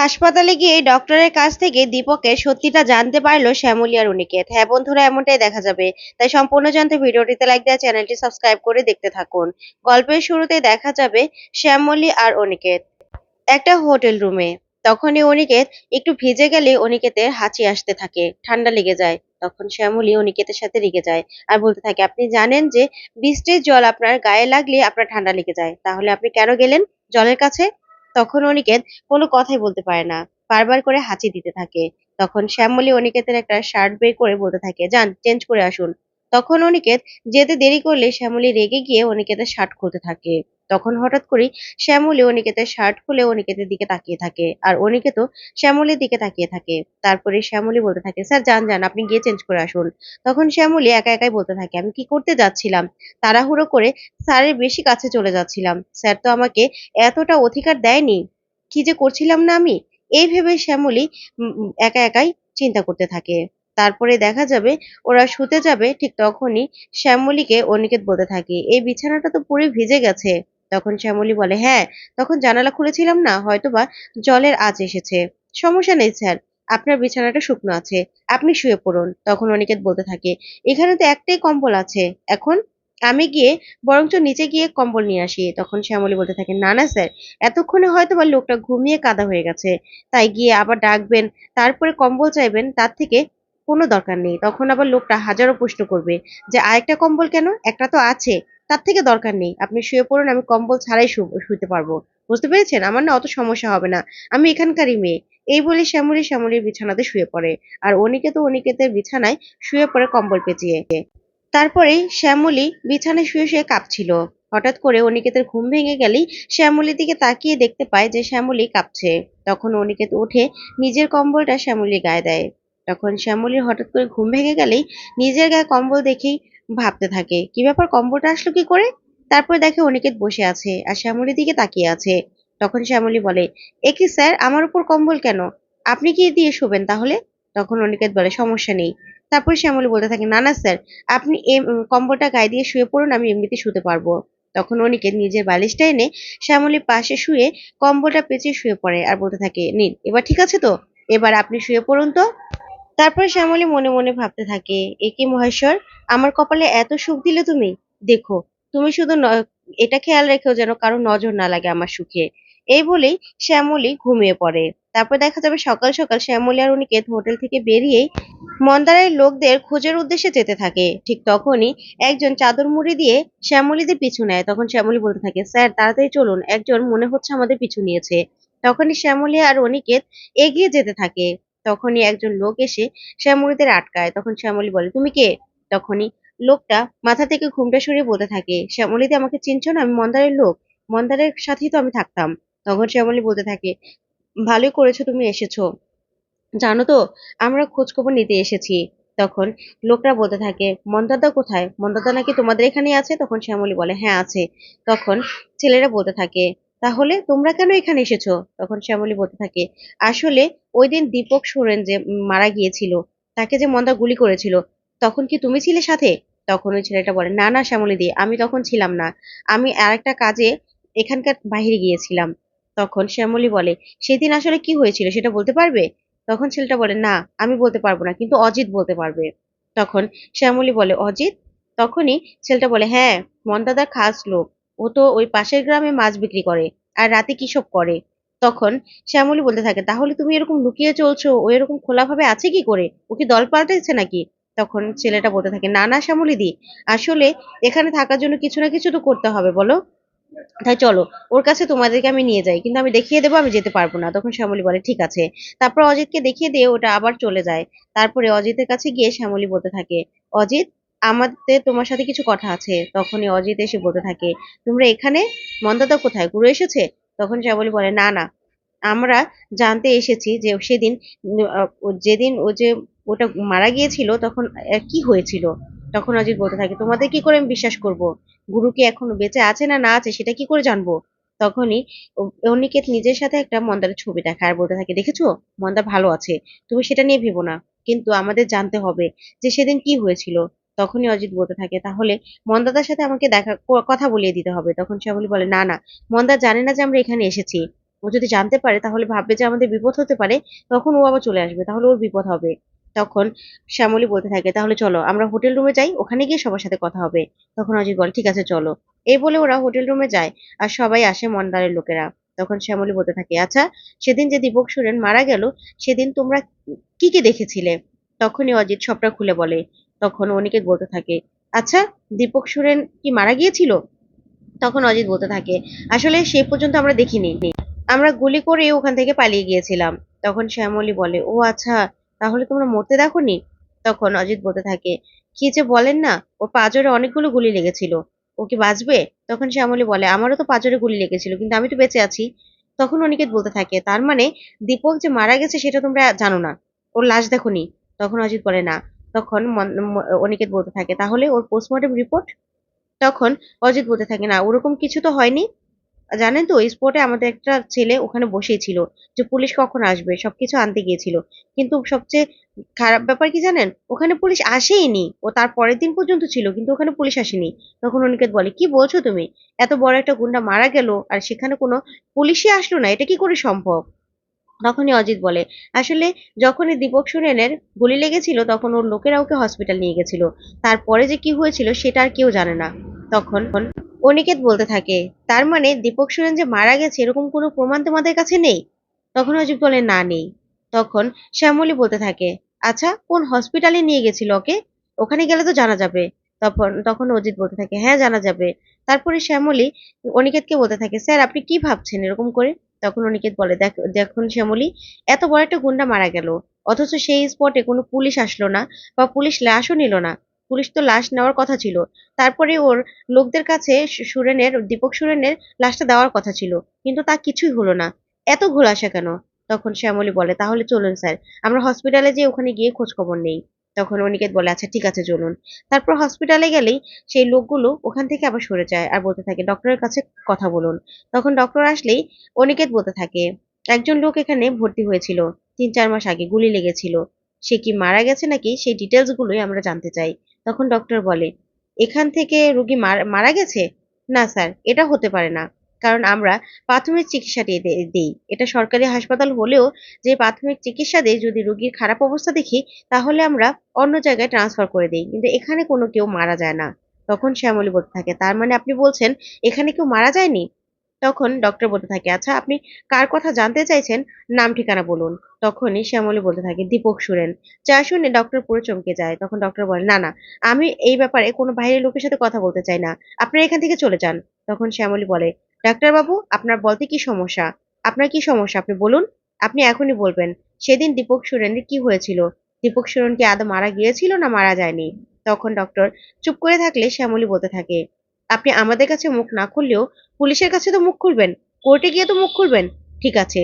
হাসপাতালে গিয়ে ডক্টরের কাছ থেকে দীপকের সত্যিটা জানতে পারল শ্যামলী আর অনিকেত হ্যাঁ বন্ধুরা, এমনটাই দেখা যাবে। তাই সম্পূর্ণ জানতে ভিডিওটিতে লাইক দেওয়া, চ্যানেলটি সাবস্ক্রাইব করে দেখতে থাকুন। গল্পের শুরুতে দেখা যাবে শ্যামলী আর অনিকেত একটা হোটেল রুমে। তখনই অনিকেত একটু ভিজে গেলে অনিকেতের হাঁচি আসতে থাকে, ঠান্ডা লেগে যায়। তখন শ্যামলী অনিকেতের সাথে রেগে যায় আর বলতে থাকে, আপনি জানেন যে বৃষ্টির জল আপনার গায়ে লাগলে আপনার ঠান্ডা লেগে যায়। তাহলে আপনি কেন গেলেন জলের কাছে? তখন অনিকেত কোনো কথাই বলতে পারে না। বারবার করে হাঁচি দিতে থাকে। তখন শ্যামলী অনিকেতের একটা শার্ট বের করে বলতে থাকে, যান চেঞ্জ করে আসুন। তখন অনিকেত যেতে দেরি করলে শ্যামলী রেগে গিয়ে অনিকেতের শার্ট খুলতে থাকে। তখন হঠাৎ করেই শ্যামলী অনিকেতের শার্ট খুলে অনিকেতের দিকে তাকিয়ে থাকে। আর অনিকেতও শ্যামলীর দিকে তাকিয়ে থাকে। তারপরে শ্যামলী বলতে থাকে, স্যার, যান যান, আপনি গিয়ে চেঞ্জ করে আসুন। তখন শ্যামলী একা একাই বলতে থাকে, আমি কি করতে যাচ্ছিলাম? তাড়াহুড়ো করে স্যারের বেশি কাছে চলে যাচ্ছিলাম। স্যার তো আমাকে এতটা অধিকার দেয়নি। কি যে করছিলাম না আমি? এই ভেবে শ্যামলী একা একাই চিন্তা করতে থাকে। তারপরে দেখা যাবে ওরা শুতে যাবে, ঠিক তখনই শ্যামলীকে অনিকেত বলতে থাকে, এই বিছানাটা তো পুরো ভিজে গেছে। তখন শ্যামলী বলে হ্যাঁ তখন জানালা খুলেছিলাম না, হয়তোবা জলের আঁচ এসেছে। সমস্যা নেই, স্যার। আপনার বিছানাটা শুকনো আছে। আপনি শুয়ে পড়ুন। তখন অনিকেত বলতে থাকে, এখানে তো একটাই কম্বল আছে। এখন আমি গিয়ে বরঞ্চ নিচে গিয়ে কম্বল নিয়ে আসি। তখন শ্যামলী বলতে থাকে, না না, স্যার। এতক্ষণে হয়তো বা লোকটা ঘুমিয়ে কাদা হয়ে গেছে। তাই গিয়ে আবার ডাকবেন, তারপরে কম্বল চাইবেন, তার থেকে কোনো দরকার নেই। তখন আবার লোকটা হাজারো প্রশ্ন করবে যে, আরেকটা কম্বল কেন? একটা তো আছে, তার থেকে দরকার নেই। আপনি শুয়ে পড়ুন, আমি কম্বল ছাড়াই শুতে পারব। বুঝতে পেরেছেন? আমার না অত সমস্যা হবে না। আমি এখানকারই মেয়ে। এই বলে শ্যামলী শ্যামলীর বিছানাতে শুয়ে পড়ে। আর অনিকেত অনিকেতের বিছানায় শুয়ে পড়ে কম্বল পেঁচিয়ে। তারপরেই শ্যামলী বিছানায় শুয়ে শুয়ে কাঁপছিল। হঠাৎ করে অনিকেতের ঘুম ভেঙে গেলেই শ্যামলীর দিকে তাকিয়ে দেখতে পায় যে, শ্যামলী কাঁপছে। তখন অনিকেত উঠে নিজের কম্বলটা শ্যামলীর গায়ে দেয়। তখন শ্যামলীর হঠাৎ করে ঘুম ভেঙে গেলেই নিজের গায়ে কম্বল দেখেই ভাবতে থাকে, কি ব্যাপার, কম্বলটা আসলো কি করে? তারপর দেখে অনিকেত বসে আছে আর শ্যামলীর দিকে তাকিয়ে আছে। তখন শ্যামলী বলে, এ কি স্যার, আমার উপর কম্বল কেন? আপনি কি দিয়ে শোবেন তাহলে? তখন অনিকেত বলে, সমস্যা নেই। তারপর শ্যামলী বলতে থাকে, না না, স্যার, আপনি কম্বলটা গায়ে দিয়ে শুয়ে পড়ুন, আমি এমনিতে শুতে পারব। তখন অনিকেত নিজের বালিশটা এনে শ্যামলীর পাশে শুয়ে কম্বলটা পেঁচিয়ে শুয়ে পড়ে আর বলতে থাকে, নিন, এবার ঠিক আছে তো? এবার আপনি শুয়ে পড়ুন তো? তারপর শ্যামলী মনে মনে ভাবতে থাকে একে মহেশ্বর? আমার কপালে এত সুখ দিলে তুমি? দেখো, তুমি শুধু এটা খেয়াল রেখেও যেন কারও নজর না লাগে আমার সুখে। এই বলেই শ্যামলী ঘুমিয়ে পড়ে। তারপর দেখা যাবে সকাল সকাল শ্যামলী আর অনিকেত হোটেল থেকে বেরিয়েই মন্দারের লোকদের খোঁজের উদ্দেশ্যে যেতে থাকে। ঠিক তখনই একজন চাদর মুড়ি দিয়ে শ্যামলীদের পিছু নেয়, তখন শ্যামলী বলতে থাকে, স্যার, তাড়াতাড়ি চলুন, একজন মনে হচ্ছে আমাদের পিছু নিয়েছে। তখনই শ্যামলী আর অনিকেত এগিয়ে যেতে থাকে। তখনই একজন লোক এসে শ্যামলীদের আটকায়। তখন শ্যামলী বলে, তুমি কে? তখনই লোকটা মাথা থেকে ঘুমটা সরিয়ে বলতে থাকে শ্যামলীদি আমাকে চিনছো না? আমি মন্দারের লোক। মন্দারের সাথেই তো আমি থাকতাম। তখন শ্যামলী বলতে থাকে, ভালোই করেছ তুমি এসেছ। জানো তো, আমরা খোঁজ খবর নিতে এসেছি। তখন লোকরা বলতে থাকে, মন্দারদা কোথায়? মন্দারদা নাকি তোমাদের এখানেই আছে? তখন শ্যামলী বলে হ্যাঁ আছে। তখন ছেলেরা বলতে থাকে তাহলে তোমরা কেন এখানে এসেছ? তখন শ্যামলী বলতে থাকে, আসলে ওই দিন দীপক সোরেন যে মারা গিয়েছিল, তাকে যে মন্দা গুলি করেছিল, তখন কি তুমি ছিলে সাথে? তখন ওই ছেলেটা বলে, না না, শ্যামলী দি, আমি তখন ছিলাম না। আমি আরেকটা কাজে এখানকার বাইরে গিয়েছিলাম। তখন শ্যামলী বলে, সেদিন আসলে কি হয়েছিল সেটা বলতে পারবে? তখন ছেলেটা বলে, না, আমি বলতে পারব না, কিন্তু অজিত বলতে পারবে। তখন শ্যামলী বলে, অজিত? তখনই ছেলেটা বলে হ্যাঁ মন্দাদার খাস লোক। ও তো ওই পাশের গ্রামে মাছ বিক্রি করে আর রাতে কি সব করে। তখন শ্যামলী বলতে থাকে, তাহলে তুমি এরকম লুকিয়ে চলছো, ও এরকম খোলাভাবে আছে কি করে? ও কি দল পাল্টেছে নাকি? তখন ছেলেটা বলতে থাকে, না না, শ্যামলী দি, আসলে এখানে থাকার জন্য কিছু না কিছু তো করতে হবে, বলো। তাই চলো, ওর কাছে তোমাদেরকে আমি নিয়ে যাই, কিন্তু আমি দেখিয়ে দেবো, আমি যেতে পারব না। তখন শ্যামলী বলে, ঠিক আছে। তারপর অজিতকে দেখিয়ে দিয়ে ওটা আবার চলে যায়। তারপরে অজিতের কাছে গিয়ে শ্যামলী বলতে থাকে, অজিত আমাদের, তোমার সাথে কিছু কথা আছে। তখনই অজিত এসে বলতে থাকে, তোমরা এখানে? মন্দাদা কোথায়? গুরু এসেছে? তখন শ্যামলী বলে, না না। আমরা জানতে এসেছি যে সেদিন যেদিন ও যে ওটা মারা গিয়েছিল, তখন কি হয়েছিল? তখন অজিত বলতে থাকে, তোমাদের কি করে আমি বিশ্বাস করব? গুরু কি এখনও বেঁচে আছে না না আছে, সেটা কি করে জানব? তখনই অনিকেত নিজের সাথে একটা মন্দার ছবি দেখা আর বলতে থাকে, দেখেছ? মন্দা ভালো আছে। তুমি সেটা নিয়ে ভেবো না। কিন্তু আমাদের জানতে হবে যে সেদিন কি হয়েছিল? তখনই অজিত বলতে থাকে, তাহলে মন্দাদার সাথে আমাকে দেখা কথা বলিয়ে দিতে হবে। তখন শ্যামলী বলে, না না, মন্দা জানে না যে আমরা এখানে এসেছি। ও যদি জানতে পারে, তাহলে ভাববে যে আমাদের বিপদ হতে পারে, তখন ও আবার চলে আসবে, তাহলে ওর বিপদ হবে। তখন শ্যামলী বলতে থাকে, তাহলে চলো, আমরা হোটেল রুমে যাই, ওখানে গিয়ে সবার সাথে কথা হবে। তখন অজিত বলে, ঠিক আছে, চলো। এই বলে ওরা হোটেল রুমে যায়, আর সবাই আসে মন্দারের লোকেরা। তখন শ্যামলী বলতে থাকে আচ্ছা সেদিন যে দীপক সুরেন মারা গেল, সেদিন তোমরা কি কি দেখেছিলে? তখনই অজিত সবটা খুলে বলে তখন অনিকেত বলতে থাকে আচ্ছা দীপক সুরেন কি মারা গিয়েছিল? তখন অজিত বলতে থাকে, আসলে সে পর্যন্ত আমরা দেখিনি। আমরা গুলি করে ওখান থেকে পালিয়ে গিয়েছিলাম। তখন শ্যামলী বলে, ও আচ্ছা তাহলে তোমরা মরতে দেখোনি? তখন অজিত বলতে থাকে, কি যে বলেন না, ওর পাজরে অনেকগুলো গুলি লেগেছিল। ও কি বাঁচবে? তখন শ্যামলী বলে, আমারও তো পাজরে গুলি লেগেছিল, কিন্তু আমি তো বেঁচে আছি। তখন অনিকেত বলতে থাকে, তার মানে দীপক যে মারা গেছে সেটা তোমরা জানো না, ওর লাশ দেখোনি? তখন অজিত বলে, না তখন অনিকেত বলতে থাকে, তাহলে ওর পোস্টমর্টম রিপোর্ট তখন অজিত বলতে থাকে, না, ওরকম কিছু তো হয়নি। জানেন তো স্পটে আমাদের একটা ছেলে ওখানে বসেই ছিল যে পুলিশ কখন আসবে, সবকিছু আনতে গিয়েছিল। কিন্তু সবচেয়ে খারাপ ব্যাপার কি জানেন? ওখানে পুলিশ আসেইনি। ও তার পরের দিন পর্যন্ত ছিল, কিন্তু ওখানে পুলিশ আসেনি। তখন অনিকেত বলে, কি বলছো তুমি? এত বড় একটা গুন্ডা মারা গেল, আর সেখানে কোনো পুলিশই আসলো না, এটা কি করে সম্ভব? তখনই অজিত বলে, আসলে যখনই দীপক সুরেনের গুলি লেগেছিল, তখন ওর লোকেরা ওকে হসপিটাল নিয়ে গেছিল। তারপরে যে কি হয়েছিল, সেটা আর কেউ জানে না। তখন অনিকেত বলতে থাকে, তার মানে দীপক সুরেন যে মারা গেছে, এরকম কোনো প্রমাণ তোমাদের কাছে নেই? তখন অজিত বলে, না, নেই। তখন শ্যামলী বলতে থাকে আচ্ছা কোন হসপিটালে নিয়ে গেছিল ওকে? ওখানে গেলে তো জানা যাবে। তখন তখন অজিত বলতে থাকে হ্যাঁ জানা যাবে। তারপরে শ্যামলী অনিকেতকে বলতে থাকে, স্যার, আপনি কি ভাবছেন? এরকম করে তখন অনিকেত বলে, দেখ দেখুন শ্যামলী এত বড় একটা গুন্ডা মারা গেল, অথচ সেই স্পটে কোনো পুলিশ আসলো না বা পুলিশ লাশও নিল না, পুলিশ তো লাশ নেওয়ার কথা ছিল। তারপরে ওর লোকদের কাছে সুরেনের, দীপক সুরেনের লাশটা দেওয়ার কথা ছিল, কিন্তু তা কিছুই হলো না। এত ঘোলাসা কেন? তখন শ্যামলী বলে, তাহলে চলুন স্যার, আমরা হসপিটালে যেয়ে ওখানে গিয়ে খোঁজ খবর নেই। তখন অনিকেত বলে আচ্ছা ঠিক আছে, চলুন। তারপর হসপিটালে গেলেই সেই লোকগুলো ওখান থেকে আবার সরে যায় আর বলতে থাকে, ডক্টরের কাছে কথা বলুন। তখন ডক্টর আসলেই অনিকেত বলতে থাকে, একজন লোক এখানে ভর্তি হয়েছিল, তিন চার মাস আগে গুলি লেগেছিল। সে কি মারা গেছে নাকি? সেই ডিটেলস গুলোই আমরা জানতে চাই। তখন ডক্টর বলে, এখান থেকে রুগী মারা গেছে? না, স্যার, এটা হতে পারে না। কারণ আমরা প্রাথমিক চিকিৎসা দিয়ে দে- দেই। এটা সরকারি হাসপাতাল হলেও যে প্রাথমিক চিকিৎসা দেই যদি রোগীর খারাপ অবস্থা দেখি, তাহলে আমরা অন্য জায়গায় ট্রান্সফার করে দিই। কিন্তু এখানে কোনো কেউ মারা যায় না। তখন শ্যামলী বলতে থাকে, তার মানে আপনি বলছেন, এখানে কেউ মারা যায়নি? তখন ডক্টর বলতে থাকে আচ্ছা আপনি কার কথা জানতে চাইছেন? নাম ঠিকানা বলুন। তখনই শ্যামলী বলতে থাকে, দীপক সুরেন। যা শুনে ডক্টর পুরো চমকে যায়। তখন ডক্টর বলে, না না, আমি এই ব্যাপারে কোনো বাইরের লোকের সাথে কথা বলতে চাই না। আপনারা এখান থেকে চলে যান। তখন শ্যামলী বলে ডাক্তার বাবু আপনার বলতে কি সমস্যা? আপনার কি সমস্যা? আপনি বলুন। আপনি এখনই বলবেন। সেদিন দীপক সুরেনের কি হয়েছিল? দীপক সুরেন কি আদৌ মারা গিয়েছিল না মারা যায়নি? তখন ডক্টর চুপ করে থাকলে শ্যামলী বলতে থাকে, আপনি আমাদের কাছে মুখ না খুললেও পুলিশের কাছে তো মুখ খুলবেন। কোর্টে গিয়ে তো মুখ খুলবেন। ঠিক আছে।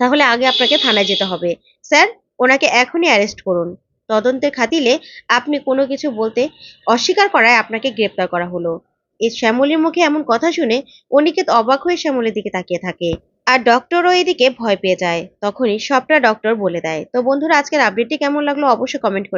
তাহলে আগে আপনাকে থানায় যেতে হবে। স্যার, ওনাকে এখনই অ্যারেস্ট করুন। তদন্তের খাতিলে আপনি কোনো কিছু বলতে অস্বীকার করায় আপনাকে গ্রেপ্তার করা হলো। এই শ্যামলের মুখে এমন কথা শুনে অনিকেত অবাক হয়ে শ্যামলের দিকে তাকিয়ে থাকে। আর ডক্টরও এদিকে ভয় পেয়ে যায়। তখনই সবটা ডক্টর বলে দেয়। তো বন্ধুরা, আজকের আপডেটটি কেমন লাগল অবশ্যই কমেন্ট করে